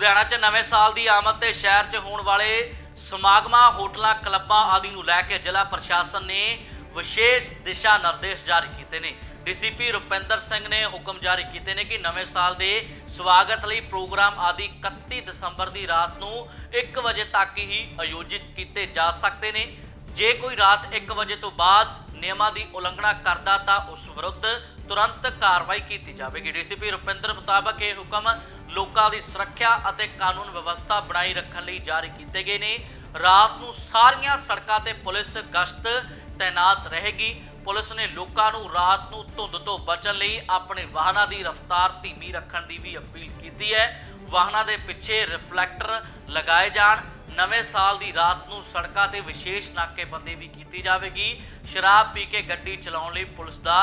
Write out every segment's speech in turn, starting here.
ਲੁਧਿਆਣਾ 'ਚ ਨਵੇਂ ਸਾਲ ਦੀ ਆਮਦ ਤੇ ਸ਼ਹਿਰ 'ਚ ਹੋਣ ਵਾਲੇ ਸਮਾਗਮਾਂ, ਹੋਟਲਾਂ, ਕਲੱਬਾਂ ਆਦਿ ਨੂੰ ਲੈ ਕੇ ਜ਼ਿਲ੍ਹਾ ਪ੍ਰਸ਼ਾਸਨ ਨੇ ਵਿਸ਼ੇਸ਼ ਦਿਸ਼ਾ ਨਿਰਦੇਸ਼ ਜਾਰੀ ਕੀਤੇ ਨੇ। ਡੀਸੀਪੀ ਰੁਪਿੰਦਰ ਸਿੰਘ ਨੇ ਹੁਕਮ ਜਾਰੀ ਕੀਤੇ ਨੇ ਕਿ ਨਵੇਂ ਸਾਲ ਦੇ ਸਵਾਗਤ ਲਈ ਪ੍ਰੋਗਰਾਮ ਆਦਿ 31 ਦਸੰਬਰ ਦੀ ਰਾਤ ਨੂੰ 1 ਵਜੇ ਤੱਕ ਹੀ ਆਯੋਜਿਤ ਕੀਤੇ ਜਾ ਸਕਦੇ ਨੇ। ਜੇ ਕੋਈ ਰਾਤ 1 ਵਜੇ ਤੋਂ ਬਾਅਦ ਨਿਯਮਾਂ ਦੀ ਉਲੰਘਣਾ ਕਰਦਾ ਤਾਂ ਉਸ ਵਿਰੁੱਧ ਤੁਰੰਤ ਕਾਰਵਾਈ ਕੀਤੀ ਜਾਵੇਗੀ। ਡੀਸੀਪੀ ਰੁਪਿੰਦਰ ਮੁਤਾਬਕ ਇਹ ਹੁਕਮ ਲੋਕਾਂ ਦੀ ਸੁਰੱਖਿਆ ਅਤੇ ਕਾਨੂੰਨ ਵਿਵਸਥਾ ਬਣਾਈ ਰੱਖਣ ਲਈ ਜਾਰੀ ਕੀਤੇ ਗਏ ਨੇ। ਰਾਤ ਨੂੰ ਸਾਰੀਆਂ ਸੜਕਾਂ ਤੇ ਪੁਲਿਸ ਗਸ਼ਤ ਤਾਇਨਾਤ ਰਹੇਗੀ। ਪੁਲਿਸ ਨੇ ਲੋਕਾਂ ਨੂੰ ਰਾਤ ਨੂੰ ਧੁੰਦ ਤੋਂ ਬਚਣ ਲਈ ਆਪਣੇ ਵਾਹਨਾਂ ਦੀ ਰਫ਼ਤਾਰ ਧੀਮੀ ਰੱਖਣ ਦੀ ਵੀ ਅਪੀਲ ਕੀਤੀ ਹੈ। ਵਾਹਨਾਂ ਦੇ ਪਿੱਛੇ ਰਿਫਲੈਕਟਰ ਲਗਾਏ ਜਾਣ। ਨਵੇਂ ਸਾਲ ਦੀ ਰਾਤ ਨੂੰ ਸੜਕਾਂ ਤੇ ਵਿਸ਼ੇਸ਼ ਨਾਕੇਬੰਦੀ ਵੀ ਕੀਤੀ ਜਾਵੇਗੀ। ਸ਼ਰਾਬ ਪੀ ਕੇ ਗੱਡੀ ਚਲਾਉਣ ਲਈ ਪੁਲਿਸ ਦਾ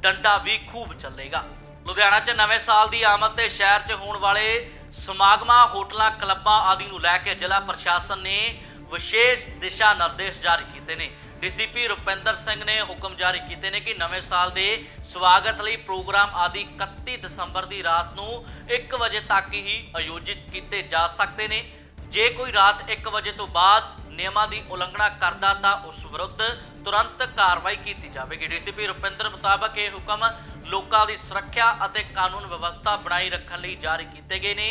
ਡੰਡਾ ਵੀ ਖੂਬ ਚੱਲੇਗਾ। ਲੁਧਿਆਣਾ 'ਚ ਨਵੇਂ ਸਾਲ ਦੀ ਆਮਦ ਤੇ ਸ਼ਹਿਰ 'ਚ ਹੋਣ ਵਾਲੇ ਸਮਾਗਮਾਂ, ਹੋਟਲਾਂ, ਕਲੱਬਾਂ ਆਦਿ ਨੂੰ ਲੈ ਕੇ ਜ਼ਿਲ੍ਹਾ ਪ੍ਰਸ਼ਾਸਨ ਨੇ ਵਿਸ਼ੇਸ਼ ਦਿਸ਼ਾ ਨਿਰਦੇਸ਼ ਜਾਰੀ ਕੀਤੇ ਨੇ। ਡੀਸੀਪੀ ਰੁਪਿੰਦਰ ਸਿੰਘ ਨੇ ਹੁਕਮ ਜਾਰੀ ਕੀਤੇ ਨੇ ਕਿ ਨਵੇਂ ਸਾਲ ਦੇ ਸਵਾਗਤ ਲਈ ਪ੍ਰੋਗਰਾਮ ਆਦਿ 31 ਦਸੰਬਰ ਦੀ ਰਾਤ ਨੂੰ 1 ਵਜੇ ਤੱਕ ਹੀ ਆਯੋਜਿਤ ਕੀਤੇ ਜਾ ਸਕਦੇ ਨੇ। ਜੇ ਕੋਈ ਰਾਤ 1 ਵਜੇ ਤੋਂ ਬਾਅਦ ਨਿਯਮਾਂ ਦੀ ਉਲੰਘਣਾ ਕਰਦਾ ਤਾਂ ਉਸ ਵਿਰੁੱਧ ਤੁਰੰਤ ਕਾਰਵਾਈ ਕੀਤੀ ਜਾਵੇਗੀ। ਡੀਸੀਪੀ ਰੁਪਿੰਦਰ ਮੁਤਾਬਕ ਇਹ ਹੁਕਮ ਲੋਕਾਂ ਦੀ ਸੁਰੱਖਿਆ ਅਤੇ ਕਾਨੂੰਨ ਵਿਵਸਥਾ ਬਣਾਈ ਰੱਖਣ ਲਈ ਜਾਰੀ ਕੀਤੇ ਗਏ ਨੇ।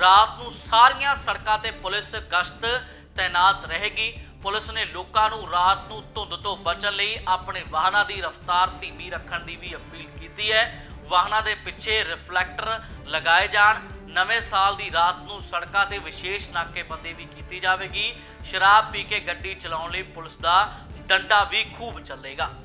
ਰਾਤ ਨੂੰ ਸਾਰੀਆਂ ਸੜਕਾਂ ਤੇ ਪੁਲਿਸ ਗਸ਼ਤ ਤਾਇਨਾਤ ਰਹੇਗੀ। ਪੁਲਿਸ ਨੇ ਲੋਕਾਂ ਨੂੰ ਰਾਤ ਨੂੰ ਧੁੰਦ ਤੋਂ ਬਚਣ ਲਈ ਆਪਣੇ ਵਾਹਨਾਂ ਦੀ ਰਫ਼ਤਾਰ ਧੀਮੀ ਰੱਖਣ ਦੀ ਵੀ ਅਪੀਲ ਕੀਤੀ ਹੈ। ਵਾਹਨਾਂ ਦੇ ਪਿੱਛੇ ਰਿਫਲੈਕਟਰ ਲਗਾਏ ਜਾਣ। ਨਵੇਂ ਸਾਲ ਦੀ ਰਾਤ ਨੂੰ ਸੜਕਾਂ ਤੇ ਵਿਸ਼ੇਸ਼ ਨਾਕੇਬੰਦੀ ਵੀ ਕੀਤੀ ਜਾਵੇਗੀ। ਸ਼ਰਾਬ ਪੀ ਕੇ ਗੱਡੀ ਚਲਾਉਣ ਲਈ ਪੁਲਿਸ ਦਾ ਡੰਡਾ ਵੀ ਖੂਬ ਚੱਲੇਗਾ।